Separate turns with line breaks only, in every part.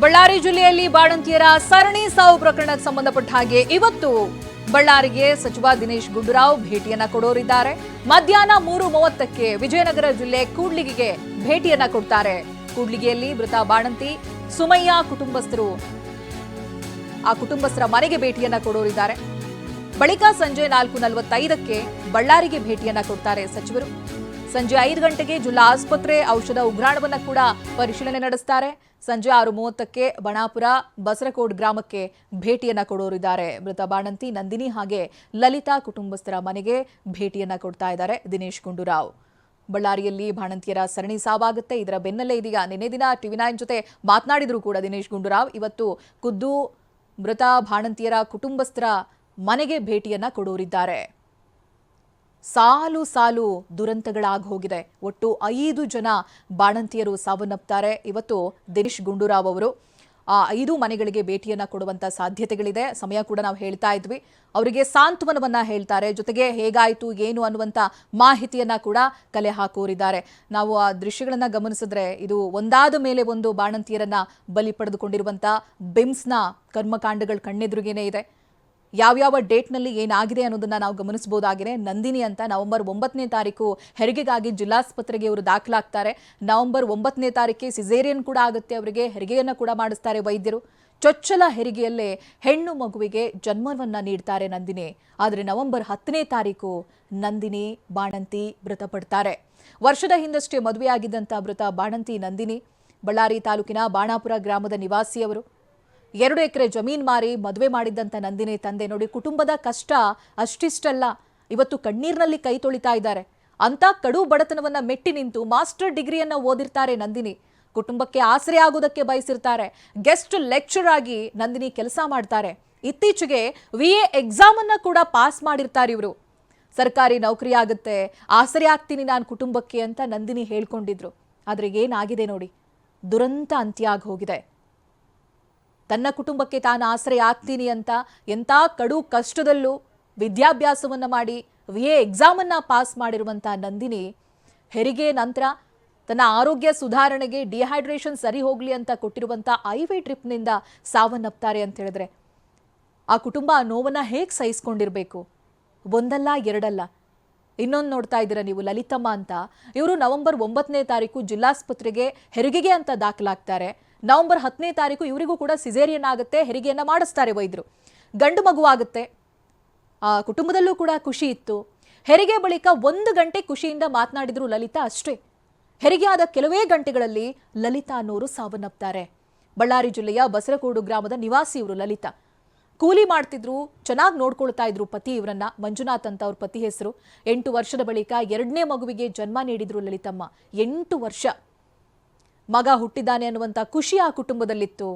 ಬಳ್ಳಾರಿ ಜಿಲ್ಲೆಯಲ್ಲಿ ಬಾಣಂತಿಯರ ಸರಣಿ ಸಾವು ಪ್ರಕರಣಕ್ಕೆ ಸಂಬಂಧಪಟ್ಟ ಹಾಗೆ ಇವತ್ತು ಬಳ್ಳಾರಿಗೆ ಸಚಿವ ದಿನೇಶ್ ಗುಂಡೂರಾವ್ ಭೇಟಿಯನ್ನ ಕೊಡೋರಿದ್ದಾರೆ. ಮಧ್ಯಾಹ್ನ ಮೂರು ಮೂವತ್ತಕ್ಕೆ ವಿಜಯನಗರ ಜಿಲ್ಲೆ ಕೂಡ್ಲಿಗಿಗೆ ಭೇಟಿಯನ್ನ ಕೊಡ್ತಾರೆ. ಕೂಡ್ಲಿಗೆಯಲ್ಲಿ ಮೃತ ಬಾಣಂತಿ ಸುಮಯ್ಯ ಕುಟುಂಬಸ್ಥರು ಆ ಕುಟುಂಬಸ್ಥರ ಮನೆಗೆ ಭೇಟಿಯನ್ನ ಕೊಡೋರಿದ್ದಾರೆ. ಬಳಿಕ ಸಂಜೆ ನಾಲ್ಕು ನಲವತ್ತೈದಕ್ಕೆ ಬಳ್ಳಾರಿಗೆ ಭೇಟಿಯನ್ನ ಕೊಡ್ತಾರೆ ಸಚಿವರು. ಸಂಜೆ ಐದು ಗಂಟೆಗೆ ಜಿಲ್ಲಾ ಆಸ್ಪತ್ರೆ ಔಷಧ ಉಗ್ರಾಣವನ್ನ ಕೂಡ ಪರಿಶೀಲನೆ ನಡೆಸ್ತಾರೆ. ಸಂಜೆ ಆರು ಮೂವತ್ತಕ್ಕೆ ಬಣಾಪುರ ಬಸರಕೋಡ್ ಗ್ರಾಮಕ್ಕೆ ಭೇಟಿಯನ್ನ ಕೊಡೋರಿದ್ದಾರೆ. ಮೃತ ಬಾಣಂತಿ ನಂದಿನಿ ಹಾಗೆ ಲಲಿತಾ ಕುಟುಂಬಸ್ಥರ ಮನೆಗೆ ಭೇಟಿಯನ್ನ ಕೊಡ್ತಾ ಇದ್ದಾರೆ ದಿನೇಶ್ ಗುಂಡೂರಾವ್. ಬಳ್ಳಾರಿಯಲ್ಲಿ ಬಾಣಂತಿಯರ ಸರಣಿ ಸಾವಾಗುತ್ತೆ. ಇದರ ಬೆನ್ನಲ್ಲೇ ಇದೀಗ ನಿನ್ನೆ ದಿನ ಟಿವಿ ನೈನ್ ಜೊತೆ ಮಾತನಾಡಿದ್ರು ಕೂಡ ದಿನೇಶ್ ಗುಂಡೂರಾವ್. ಇವತ್ತು ಖುದ್ದು ಮೃತ ಬಾಣಂತಿಯರ ಕುಟುಂಬಸ್ಥರ ಮನೆಗೆ ಭೇಟಿಯನ್ನ ಕೊಡೋರಿದ್ದಾರೆ. ಸಾಲು ಸಾಲು ದುರಂತಗಳಾಗಿ ಹೋಗಿದೆ. ಒಟ್ಟು ಐದು ಜನ ಬಾಣಂತಿಯರು ಸಾವನ್ನಪ್ತಾರೆ. ಇವತ್ತು ದಿನೇಶ್ ಗುಂಡೂರಾವ್ ಅವರು, ಆ ಐದು ಮನೆಗಳಿಗೆ ಭೇಟಿಯನ್ನ ಕೊಡುವಂತ ಸಾಧ್ಯತೆಗಳಿದೆ. ಸಮಯ ಕೂಡ ನಾವು ಹೇಳ್ತಾ ಇದ್ವಿ. ಅವರಿಗೆ ಸಾಂತ್ವನವನ್ನ ಹೇಳ್ತಾರೆ. ಜೊತೆಗೆ ಹೇಗಾಯ್ತು, ಏನು ಅನ್ನುವಂತ ಮಾಹಿತಿಯನ್ನ ಕೂಡ ಕಲೆ ಹಾಕೋರಿದ್ದಾರೆ ನಾವು ಆ ದೃಶ್ಯಗಳನ್ನ ಗಮನಿಸಿದ್ರೆ ಇದು ಒಂದಾದ ಮೇಲೆ ಒಂದು ಬಾಣಂತಿಯರನ್ನ ಬಲಿ ಪಡೆದುಕೊಂಡಿರುವಂತ ಬಿಮ್ಸ್ನ ಕರ್ಮಕಾಂಡಗಳು ಕಣ್ಣೆದುರಿಗೇನೆ ಇದೆ. ಯಾವ್ಯಾವ ಡೇಟ್ನಲ್ಲಿ ಏನಾಗಿದೆ ಅನ್ನೋದನ್ನ ನಾವು ಗಮನಿಸಬಹುದಾಗಿದೆ. ನಂದಿನಿ ಅಂತ ನವೆಂಬರ್ ಒಂಬತ್ತನೇ ತಾರೀಕು ಹೆರಿಗೆಗಾಗಿ ಜಿಲ್ಲಾಸ್ಪತ್ರೆಗೆ ಇವರು ದಾಖಲಾಗ್ತಾರೆ. ನವೆಂಬರ್ ಒಂಬತ್ತನೇ ತಾರೀಕಿಗೆ ಸಿಸೇರಿಯನ್ ಕೂಡ ಆಗುತ್ತೆ ಅವರಿಗೆ, ಹೆರಿಗೆಯನ್ನು ಕೂಡ ಮಾಡಿಸ್ತಾರೆ ವೈದ್ಯರು. ಚೊಚ್ಚಲ ಹೆರಿಗೆಯಲ್ಲೇ ಹೆಣ್ಣು ಮಗುವಿಗೆ ಜನ್ಮವನ್ನ ನೀಡ್ತಾರೆ ನಂದಿನಿ. ಆದರೆ ನವೆಂಬರ್ ಹತ್ತನೇ ತಾರೀಕು ನಂದಿನಿ, ಬಾಣಂತಿ ಮೃತಪಡ್ತಾರೆ ವರ್ಷದ ಹಿಂದಷ್ಟೇ ಮದುವೆಯಾಗಿದ್ದಂಥ ಮೃತ ಬಾಣಂತಿ, ನಂದಿನಿ. ಬಳ್ಳಾರಿ ತಾಲೂಕಿನ ಬಾಣಾಪುರ ಗ್ರಾಮದ ನಿವಾಸಿಯವರು. ಎರಡು ಎಕರೆ ಜಮೀನ್ ಮಾರಿ ಮದುವೆ ಮಾಡಿದ್ದಂತ ನಂದಿನಿ ತಂದೆ ನೋಡಿ ಕುಟುಂಬದ ಕಷ್ಟ ಅಷ್ಟಿಷ್ಟಲ್ಲ. ಇವತ್ತು ಕಣ್ಣೀರಿನಲ್ಲಿ ಕೈ ತೊಳಿತಾ ಇದ್ದಾರೆ. ಅಂತ ಕಡು ಬಡತನವನ್ನ ಮೆಟ್ಟಿ ನಿಂತು ಮಾಸ್ಟರ್ ಡಿಗ್ರಿಯನ್ನ ಓದಿರ್ತಾರೆ ನಂದಿನಿ. ಕುಟುಂಬಕ್ಕೆ ಆಸರೆ ಆಗೋದಕ್ಕೆ ಬಯಸಿರ್ತಾರೆ. ಗೆಸ್ಟ್ ಲೆಕ್ಚರ್ ಆಗಿ ನಂದಿನಿ ಕೆಲಸ ಮಾಡ್ತಾರೆ. ಇತ್ತೀಚೆಗೆ ವಿ ಎ ಎಕ್ಸಾಮ್ ಅನ್ನ ಕೂಡ ಪಾಸ್ ಮಾಡಿರ್ತಾರೆ ಇವರು. ಸರ್ಕಾರಿ ನೌಕರಿ ಆಗುತ್ತೆ, ಆಸರೆ ಆಗ್ತೀನಿ ನಾನು ಕುಟುಂಬಕ್ಕೆ ಅಂತ ನಂದಿನಿ ಹೇಳ್ಕೊಂಡಿದ್ರು. ಆದ್ರೆ ಏನಾಗಿದೆ ನೋಡಿ? ದುರಂತ ಅಂತ್ಯ ಆಗಿ ಹೋಗಿದೆ. ತನ್ನ ಕುಟುಂಬಕ್ಕೆ ತಾನು ಆಸರೆ ಆಗ್ತೀನಿ ಅಂತ ಎಂಥ ಕಡು ಕಷ್ಟದಲ್ಲೂ ವಿದ್ಯಾಭ್ಯಾಸವನ್ನು ಮಾಡಿ ವಿ ಎ ಎಕ್ಸಾಮನ್ನು ಪಾಸ್ ಮಾಡಿರುವಂಥ ನಂದಿನಿ ಹೆರಿಗೆ ನಂತರ ತನ್ನ ಆರೋಗ್ಯ ಸುಧಾರಣೆಗೆ ಡಿಹೈಡ್ರೇಷನ್ ಸರಿ ಹೋಗಲಿ ಅಂತ ಕೊಟ್ಟಿರುವಂಥ ಐ ವಿ ಟ್ರಿಪ್ನಿಂದ ಸಾವನ್ನಪ್ತಾರೆ ಅಂತ ಹೇಳಿದ್ರೆ ಆ ಕುಟುಂಬ ಆ ನೋವನ್ನು ಹೇಗೆ ಸಹಿಸ್ಕೊಂಡಿರಬೇಕು? ಒಂದಲ್ಲ, ಎರಡಲ್ಲ? ಇನ್ನೊಂದು ನೋಡ್ತಾ ಇದ್ದೀರಾ ನೀವು ಲಲಿತಮ್ಮ ಅಂತ. ಇವರು ನವೆಂಬರ್ ಒಂಬತ್ತನೇ ತಾರೀಕು ಜಿಲ್ಲಾಸ್ಪತ್ರೆಗೆ ಹೆರಿಗೆಗೆ ಅಂತ ದಾಖಲಾಗ್ತಾರೆ. ನವೆಂಬರ್ ಹತ್ತನೇ ತಾರೀಕು ಇವರಿಗೂ ಕೂಡ ಸಿಜೇರಿಯನ್ ಆಗುತ್ತೆ, ಹೆರಿಗೆಯನ್ನ ಮಾಡಿಸ್ತಾರೆ ವೈದ್ಯರು. ಗಂಡು ಮಗು ಆಗುತ್ತೆ, ಆ ಕುಟುಂಬದಲ್ಲೂ ಕೂಡ ಖುಷಿ ಇತ್ತು. ಹೆರಿಗೆ ಬಳಿಕ ಒಂದು ಗಂಟೆ ಖುಷಿಯಿಂದ ಮಾತನಾಡಿದ್ರು ಲಲಿತಾ ಅಷ್ಟೇ. ಹೆರಿಗೆ ಆದ ಕೆಲವೇ ಗಂಟೆಗಳಲ್ಲಿ ಲಲಿತಾ ಅನ್ನೋರು ಸಾವನ್ನಪ್ತಾರೆ. ಬಳ್ಳಾರಿ ಜಿಲ್ಲೆಯ ಬಸರಕೋಡು ಗ್ರಾಮದ ನಿವಾಸಿ ಇವರು ಲಲಿತಾ. ಕೂಲಿ ಮಾಡ್ತಿದ್ರು, ಚೆನ್ನಾಗಿ ನೋಡ್ಕೊಳ್ತಾ ಇದ್ರು ಪತಿ ಇವರನ್ನ, ಮಂಜುನಾಥ್ ಅಂತ ಅವ್ರ ಪತಿ ಹೆಸರು. ಎಂಟು ವರ್ಷದ ಬಳಿಕ ಎರಡನೇ ಮಗುವಿಗೆ ಜನ್ಮ ನೀಡಿದ್ರು ಲಲಿತಮ್ಮ. ಎಂಟು ವರ್ಷ. ಮಗ ಹುಟ್ಟಿದ್ದಾನೆ ಅನ್ನುವಂಥ ಖುಷಿ ಆ ಕುಟುಂಬದಲ್ಲಿತ್ತು.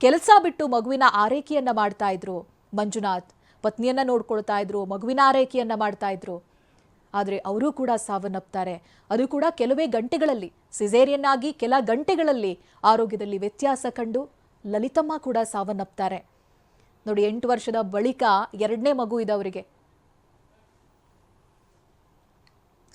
ಕೆಲಸ ಬಿಟ್ಟು ಮಗುವಿನ ಆರೈಕೆಯನ್ನು ಮಾಡ್ತಾ ಇದ್ರು. ಮಂಜುನಾಥ್ ಪತ್ನಿಯನ್ನು ನೋಡ್ಕೊಳ್ತಾ ಇದ್ರು, ಮಗುವಿನ ಆರೈಕೆಯನ್ನು ಮಾಡ್ತಾ ಇದ್ರು. ಆದರೆ ಅವರೂ ಕೂಡ ಸಾವನ್ನಪ್ತಾರೆ. ಅದು ಕೂಡ ಕೆಲವೇ ಗಂಟೆಗಳಲ್ಲಿ ಸಿಸೇರಿಯನ್ ಆಗಿ ಕೆಲ ಗಂಟೆಗಳಲ್ಲಿ ಆರೋಗ್ಯದಲ್ಲಿ ವ್ಯತ್ಯಾಸ ಕಂಡು ಲಲಿತಮ್ಮ ಕೂಡ ಸಾವನ್ನಪ್ತಾರೆ. ನೋಡಿ, ಎಂಟು ವರ್ಷದ ಬಳಿಕ ಎರಡನೇ ಮಗು ಇದೆ ಅವರಿಗೆ.